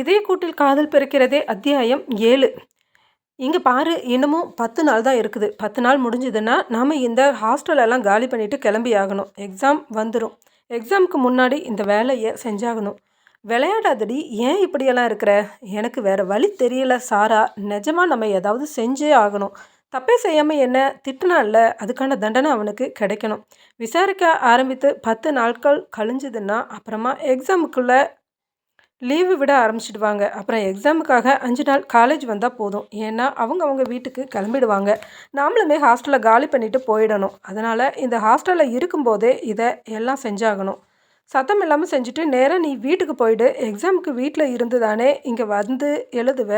இதே கூட்டில் காதல் பிறக்கிறதே அத்தியாயம் ஏழு. இங்கே பாரு இன்னமும் பத்து நாள் தான் இருக்குது. பத்து நாள் முடிஞ்சதுன்னா நாம் இந்த ஹாஸ்டலெல்லாம் காலி பண்ணிவிட்டு கிளம்பி ஆகணும். எக்ஸாம் வந்துடும் எக்ஸாமுக்கு முன்னாடி இந்த வேலையை செஞ்சாகணும். விளையாடாதடி ஏன் இப்படியெல்லாம் இருக்கிற? எனக்கு வேறு வழி தெரியல சாரா. நிஜமாக நம்ம ஏதாவது செஞ்சே ஆகணும். தப்பே செய்யாமல் என்ன திட்டினால அதுக்கான தண்டனை அவனுக்கு கிடைக்கணும். விசாரிக்க ஆரம்பித்து பத்து நாட்கள் கழிஞ்சதுன்னா அப்புறமா எக்ஸாமுக்குள்ளே லீவு விட ஆரம்பிச்சிடுவாங்க. அப்புறம் எக்ஸாமுக்காக அஞ்சு நாள் காலேஜ் வந்தால் போதும். ஏன்னா அவங்க அவங்க வீட்டுக்கு கிளம்பிடுவாங்க. நாமளுமே ஹாஸ்டலில் காலி பண்ணிவிட்டு போயிடணும். அதனால் இந்த ஹாஸ்டலில் இருக்கும்போதே இதை எல்லாம் செஞ்சாகணும். சத்தம் இல்லாமல் செஞ்சுட்டு நேராக நீ வீட்டுக்கு போயிடு. எக்ஸாமுக்கு வீட்டில் இருந்து தானே இங்கே வந்து எழுதுவ?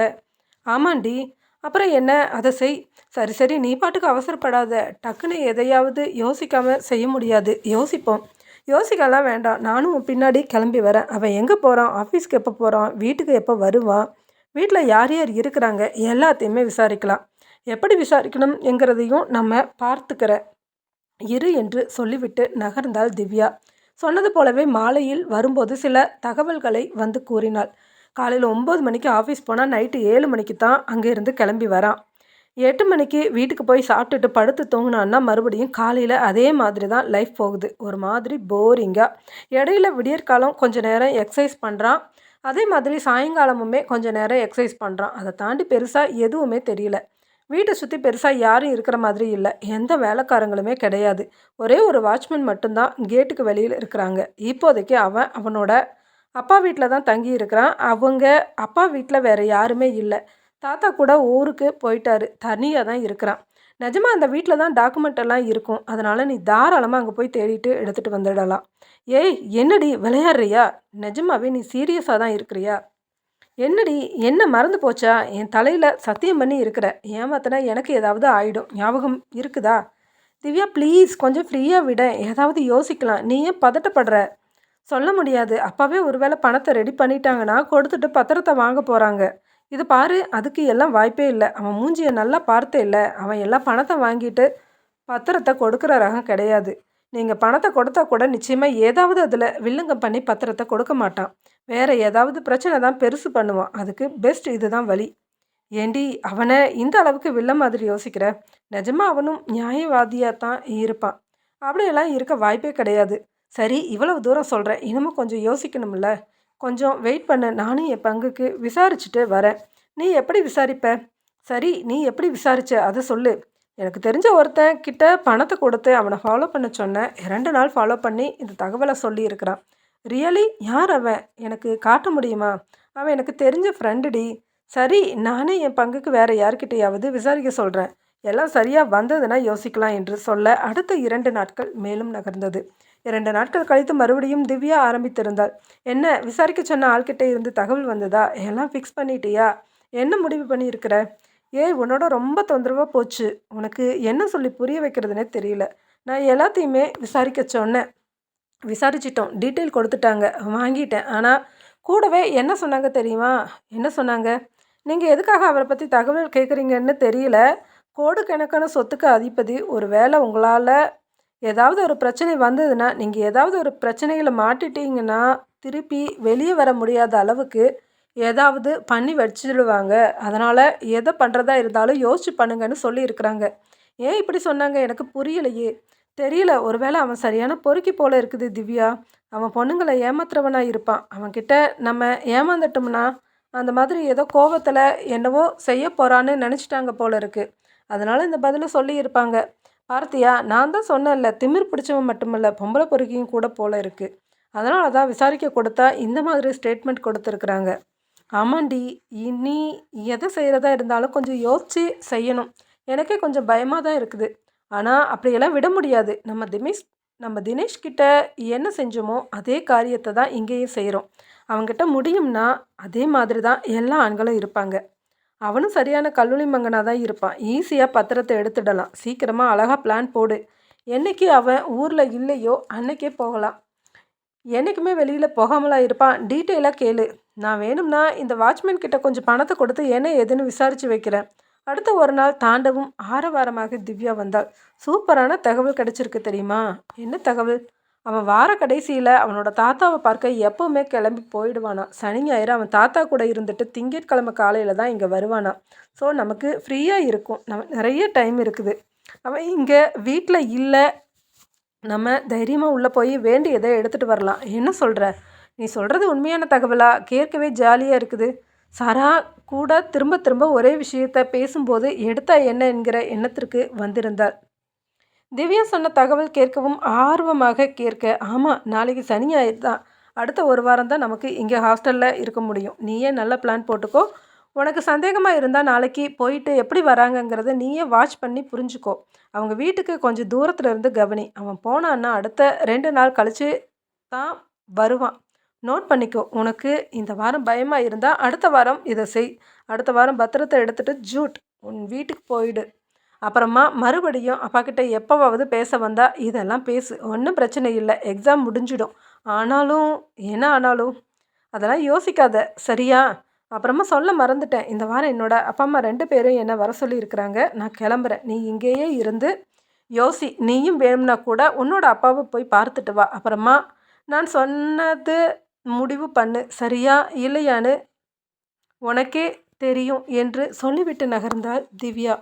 ஆமாண்டி. அப்புறம் என்ன? அதை செய். சரி சரி நீ பாட்டுக்கு அவசரப்படாத. டக்குன்னு எதையாவது யோசிக்காமல் செய்ய முடியாது. யோசிப்போம். யோசிக்கலாம் வேண்டாம். நானும் பின்னாடி கிளம்பி வரேன். அவன் எங்கே போகிறான் ஆஃபீஸ்க்கு எப்போ போகிறான் வீட்டுக்கு எப்போ வருவான்? வீட்டில் யார் யார் இருக்கிறாங்க? எல்லாத்தையுமே விசாரிக்கலாம். எப்படி விசாரிக்கணும் எங்கிறதையும் நம்ம பார்த்துக்கிற இரு என்று சொல்லிவிட்டு நகர்ந்தாள் திவ்யா. சொன்னது போலவே மாலையில் வரும்போது சில தகவல்களை வந்து கூறினாள். காலையில் ஒம்பது மணிக்கு ஆஃபீஸ் போனால் நைட்டு ஏழு மணிக்கு தான் அங்கேருந்து கிளம்பி வரான். எட்டு மணிக்கு வீட்டுக்கு போய் சாப்பிட்டுட்டு படுத்து தூங்கினான்னா மறுபடியும் காலையில் அதே மாதிரி தான் லைஃப் போகுது. ஒரு மாதிரி போரிங்காக இடையில விடியற்காலம் கொஞ்சம் நேரம் எக்ஸசைஸ் பண்ணுறான் அதே மாதிரி சாயங்காலமுமே கொஞ்சம் நேரம் எக்ஸசைஸ் பண்ணுறான் அதை தாண்டி பெருசாக எதுவுமே தெரியல. வீட்டை சுற்றி பெருசாக யாரும் இருக்கிற மாதிரி இல்லை. எந்த வேலைக்காரங்களுமே கிடையாது. ஒரே ஒரு வாட்ச்மேன் மட்டும்தான் கேட்டுக்கு வெளியில் இருக்கிறாங்க. இப்போதைக்கு அவன் அவனோட அப்பா வீட்டில் தான் தங்கி இருக்கிறான் அவங்க அப்பா வீட்டில் வேறு யாருமே இல்லை. தாத்தா கூட ஊருக்கு போயிட்டாரு. தனியாக தான் இருக்கிறான். நிஜமாக அந்த வீட்டில் தான் டாக்குமெண்ட் எல்லாம் இருக்கும். அதனால் நீ தாராளமாக அங்கே போய் தேடிட்டு எடுத்துகிட்டு வந்துடலாம். ஏய் என்னடி விளையாடுறியா? நிஜமாவே நீ சீரியஸாக தான் இருக்கிறியா? என்னடி என்ன மறந்து போச்சா? என் தலையில் சத்தியம் பண்ணி இருக்கிற. ஏமாத்தினா எனக்கு ஏதாவது ஆகிடும் ஞாபகம் இருக்குதா? திவ்யா ப்ளீஸ் கொஞ்சம் ஃப்ரீயாக விட. ஏதாவது யோசிக்கலாம். நீ ஏன் பதட்டப்படுற? சொல்ல முடியாது. அப்பாவே ஒருவேளை பணத்தை ரெடி பண்ணிட்டாங்கன்னா கொடுத்துட்டு பத்திரத்தை வாங்க போகிறாங்க இது பாரு அதுக்கு எல்லாம் வாய்ப்பே இல்லை. அவன் மூஞ்சியை நல்லா பார்த்தே இல்லை. அவன் எல்லாம் பணத்தை வாங்கிட்டு பத்திரத்தை கொடுக்குற ரகம் கிடையாது. நீங்கள் பணத்தை கொடுத்தா கூட நிச்சயமாக ஏதாவது அதில் வில்லுங்கம் பண்ணி பத்திரத்தை கொடுக்க மாட்டான். வேறு ஏதாவது பிரச்சனை தான் பெருசு பண்ணுவான். அதுக்கு பெஸ்ட் இதுதான் வழி. ஏண்டி அவனை இந்த அளவுக்கு வில்ல மாதிரி யோசிக்கிற? நிஜமாக அவனும் நியாயவாதியாக தான் இருப்பான். அப்படியெல்லாம் இருக்க வாய்ப்பே கிடையாது. சரி இவ்வளவு தூரம் சொல்கிறேன் இன்னமும் கொஞ்சம் யோசிக்கணும்ல? கொஞ்சம் வெயிட் பண்ண. நானும் என் பங்குக்கு விசாரிச்சுட்டு வரேன். நீ எப்படி விசாரிப்ப? சரி நீ எப்படி விசாரிச்ச? அதை சொல்லு. எனக்கு தெரிஞ்ச ஒருத்தன் கிட்ட பணத்தை கொடுத்து அவனை ஃபாலோ பண்ண சொன்னேன் ரெண்டு நாள் ஃபாலோ பண்ணி இந்த தகவலை சொல்லியிருக்கிறான். ரியலி யார் அவன்? எனக்கு காட்ட முடியுமா? அவன் எனக்கு தெரிஞ்ச ஃப்ரெண்டுடி சரி நானே என் பங்குக்கு வேறு யார்கிட்டையாவது விசாரிக்க சொல்கிறேன் எல்லாம் சரியாக வந்ததுன்னா யோசிக்கலாம் என்று சொல்ல அடுத்த இரண்டு நாட்கள் மேலும் நகர்ந்தது. இரண்டு நாட்கள் கழித்து மறுபடியும் திவ்யா ஆரம்பித்திருந்தாள். என்ன விசாரிக்க சொன்ன ஆள்கிட்ட இருந்து தகவல் வந்ததா? எல்லாம் ஃபிக்ஸ் பண்ணிட்டியா? என்ன முடிவு பண்ணியிருக்கிற? ஏய் உன்னோட ரொம்ப தொந்தரவாக போச்சு. உனக்கு என்ன சொல்லி புரிய வைக்கிறதுனே தெரியல. நான் எல்லாத்தையுமே விசாரிக்க சொன்னேன். விசாரிச்சிட்டோம். டீட்டெயில் கொடுத்துட்டாங்க. வாங்கிட்டேன். ஆனால் கூடவே என்ன சொன்னாங்க தெரியுமா? என்ன சொன்னாங்க? நீங்கள் எதுக்காக அவரை பற்றி தகவல் கேட்குறீங்கன்னு தெரியல. கோடு கணக்கான சொத்துக்கு அதிபதி ஒரு வேளை உங்களால் ஏதாவது ஒரு பிரச்சனை வந்ததுன்னா நீங்கள் ஏதாவது ஒரு பிரச்சனையில் மாட்டிட்டீங்கன்னா திருப்பி வெளியே வர முடியாத அளவுக்கு ஏதாவது பண்ணி வச்சிடுவாங்க. அதனால் எதை பண்ணுறதா இருந்தாலும் யோசிச்சு பண்ணுங்கன்னு சொல்லியிருக்கிறாங்க. ஏன் இப்படி சொன்னாங்க? எனக்கு புரியலையே. தெரியல. ஒருவேளை அவன் சரியான பொறுக்கி போல இருக்குது திவ்யா. அவன் பொண்ணுங்களை ஏமாத்துறவனாக இருப்பான். அவன்கிட்ட நம்ம ஏமாந்துட்டோம்னா அந்த மாதிரி ஏதோ கோபத்தில் என்னவோ செய்ய போகிறான்னு நினச்சிட்டாங்க போல இருக்குது அதனால் இந்த பதிலை சொல்லியிருப்பாங்க. பார்த்தியா நான் தான் சொன்னேன்ல திமிர் பிடிச்சவன் மட்டுமல்ல பொம்பளை பொறுக்கியும் கூட போல இருக்குது அதனால தான் விசாரிக்க கொடுத்தா இந்த மாதிரி ஸ்டேட்மெண்ட் கொடுத்துருக்குறாங்க. ஆமாண்டி இனி எதை செய்கிறதா இருந்தாலும் கொஞ்சம் யோசித்து செய்யணும். எனக்கே கொஞ்சம் பயமாக தான் இருக்குது. ஆனால் அப்படியெல்லாம் விட முடியாது. நம்ம தினேஷ் நம்ம தினேஷ் கிட்ட என்ன செஞ்சோமோ அதே காரியத்தை தான் இங்கேயும் செய்கிறோம் அவங்ககிட்ட முடியும்னா அதே மாதிரி தான் எல்லா ஆண்களும் இருப்பாங்க. அவனும் சரியான கல்லூரி மங்கனாக தான் இருப்பான். ஈஸியாக பத்திரத்தை எடுத்துடலாம். சீக்கிரமாக அழகாக பிளான் போடு. என்னைக்கு அவன் ஊரில் இல்லையோ அன்னைக்கே போகலாம். என்றைக்குமே வெளியில் போகாமலாம் இருப்பான். டீட்டெயிலாக கேளு. நான் வேணும்னா இந்த வாட்ச்மேன் கிட்ட கொஞ்சம் பணத்தை கொடுத்து என்ன ஏதுன்னு விசாரித்து வைக்கிறேன். அடுத்த ஒரு நாள் தாண்டவும் ஆரவாரமாக திவ்யா வந்தாள். சூப்பரான தகவல் கிடைச்சிருக்கு தெரியுமா? என்ன தகவல்? அவன் வார கடைசியில் அவனோட தாத்தாவை பார்க்க எப்போவுமே கிளம்பி போயிடுவானாம் சனி ஞாயிறு அவன் தாத்தா கூட இருந்துட்டு திங்கட்கிழமை காலையில் தான் இங்கே வருவானா. ஸோ நமக்கு ஃப்ரீயாக இருக்கும். நம்ம நிறைய டைம் இருக்குது. அவன் இங்கே வீட்டில் இல்லை. நம்ம தைரியமாக உள்ளே போய் வேண்டியதை எடுத்துகிட்டு வரலாம். என்ன சொல்கிற நீ சொல்கிறது உண்மையான தகவலா? கேட்கவே ஜாலியாக இருக்குது. சாரா கூட திரும்ப திரும்ப ஒரே விஷயத்த பேசும்போது எடுத்தா என்ன என்கிற எண்ணத்திற்கு வந்திருந்தாள். திவ்யா சொன்ன தகவல் கேட்கவும் ஆர்வமாக கேட்க ஆமாம் நாளைக்கு சனி ஞாயிறு தான். அடுத்த ஒரு வாரம் தான் நமக்கு இங்கே ஹாஸ்டலில் இருக்க முடியும். நீயே நல்ல பிளான் போட்டுக்கோ. உனக்கு சந்தேகமாக இருந்தால் நாளைக்கு போயிட்டு எப்படி வராங்கங்கிறத நீயே வாட்ச் பண்ணி புரிஞ்சுக்கோ. அவங்க வீட்டுக்கு கொஞ்சம் தூரத்தில் இருந்து கவனி. அவன் போனான்னா அடுத்த ரெண்டு நாள் கழித்து தான் வருவான். நோட் பண்ணிக்கோ. உனக்கு இந்த வாரம் பயமாக இருந்தால் அடுத்த வாரம் இதை செய். அடுத்த வாரம் பத்திரத்தை எடுத்துகிட்டு ஜூட். உன் வீட்டுக்கு போயிடு. அப்புறமா மறுபடியும் அப்பாக்கிட்ட எப்போவாவது பேச வந்தால் இதெல்லாம் பேசு ஒன்றும் பிரச்சனை இல்லை எக்ஸாம் முடிஞ்சிடும். ஆனாலும் என்ன ஆனாலும்? அதெல்லாம் யோசிக்காத சரியா? அப்புறமா சொல்ல மறந்துட்டேன். இந்த வாரம் என்னோட அப்பா அம்மா ரெண்டு பேரும் என்னை வர சொல்லியிருக்கிறாங்க நான் கிளம்புறேன். நீ இங்கேயே இருந்து யோசி நீயும் வேணும்னா கூட உன்னோட அப்பாவை போய் பார்த்துட்டு வா. அப்புறமா நான் சொன்னது முடிவு பண்ணு. சரியா இல்லையான்னு உனக்கே தெரியும் என்று சொல்லிவிட்டு நகர்ந்தாள் திவ்யா.